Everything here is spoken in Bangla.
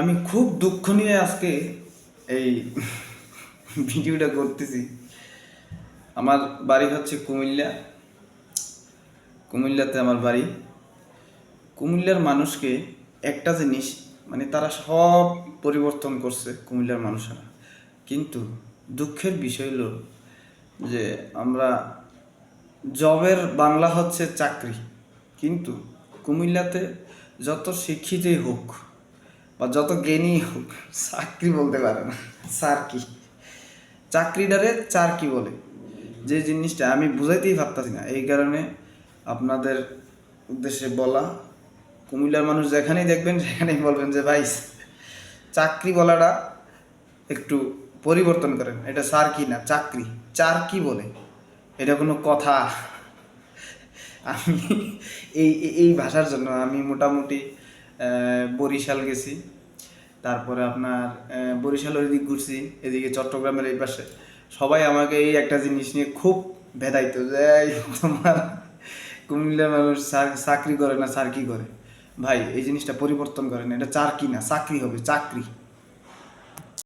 আমি খুব দুঃখ নিয়ে আজকে এই ভিডিওটা করতেছি। আমার বাড়ি হচ্ছে কুমিল্লা। কুমিল্লাতে আমার বাড়ি। কুমিল্লার মানুষকে একটা জিনিস মানে তারা সব পরিবর্তন করছে কুমিল্লার মানুষেরা। কিন্তু দুঃখের বিষয় হলো যে আমরা জবের বাংলা হচ্ছে চাকরি। কিন্তু কুমিল্লাতে যত শিক্ষিতই হোক বা যত জ্ঞানী হোক, চাকরি বলতে পারে না। স্যার কি? চাকরিটারে চার কি বলে? যে জিনিসটা আমি বুঝাইতেই ভাবতাছি না। এই কারণে আপনাদের উদ্দেশ্যে বলা, কুমিল্লার মানুষ যেখানেই দেখবেন, সেখানেই বলবেন যে, ভাই, চাকরি বলাটা একটু পরিবর্তন করেন। এটা স্যার কি না? চাকরি। চার কি বলে? এটা কোনো কথা। আমি এই, এই- ভাষার জন্য আমি মোটামুটি বরিশাল গেছি। তারপরে আপনার বরিশাল ওই দিক ঘুরছি, এদিকে চট্টগ্রামের এই পাশে। সবাই আমাকে এই একটা জিনিস নিয়ে খুব ভেদাইতো যে তোমার কুমিল্লার মানুষ চাকরি করে না কি করে? ভাই, এই জিনিসটা পরিবর্তন করেন, এটা কি না, চাকরি হবে, চাকরি।